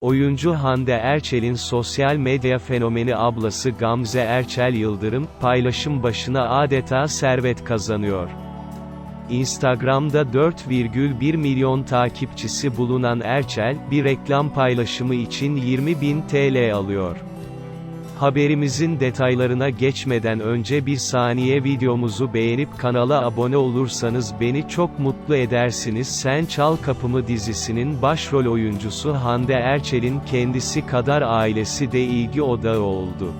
Oyuncu Hande Erçel'in sosyal medya fenomeni ablası Gamze Erçel Yıldırım, paylaşım başına adeta servet kazanıyor. Instagram'da 4,1 milyon takipçisi bulunan Erçel, bir reklam paylaşımı için 20 bin TL alıyor. Haberimizin detaylarına geçmeden önce bir saniye videomuzu beğenip kanala abone olursanız beni çok mutlu edersiniz. Sen Çal Kapımı dizisinin başrol oyuncusu Hande Erçel'in kendisi kadar ailesi de ilgi odağı oldu.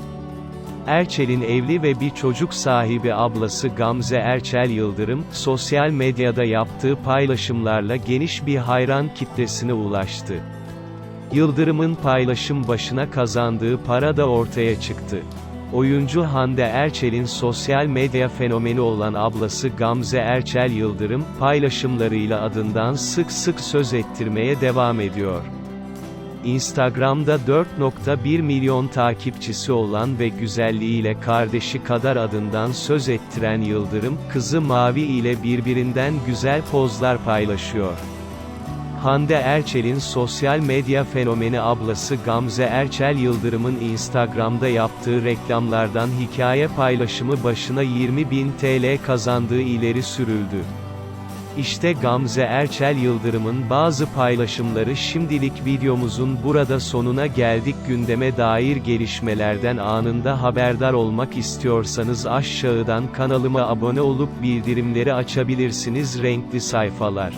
Erçel'in evli ve bir çocuk sahibi ablası Gamze Erçel Yıldırım, sosyal medyada yaptığı paylaşımlarla geniş bir hayran kitlesine ulaştı. Yıldırım'ın paylaşım başına kazandığı para da ortaya çıktı. Oyuncu Hande Erçel'in sosyal medya fenomeni olan ablası Gamze Erçel Yıldırım, paylaşımlarıyla adından sık sık söz ettirmeye devam ediyor. Instagram'da 4.1 milyon takipçisi olan ve güzelliğiyle kardeşi kadar adından söz ettiren Yıldırım, kızı Mavi ile birbirinden güzel pozlar paylaşıyor. Hande Erçel'in sosyal medya fenomeni ablası Gamze Erçel Yıldırım'ın Instagram'da yaptığı reklamlardan hikaye paylaşımı başına 20 bin TL kazandığı ileri sürüldü. İşte Gamze Erçel Yıldırım'ın bazı paylaşımları şimdilik videomuzun burada sonuna geldik gündeme dair gelişmelerden anında haberdar olmak istiyorsanız aşağıdan kanalıma abone olup bildirimleri açabilirsiniz renkli sayfalar.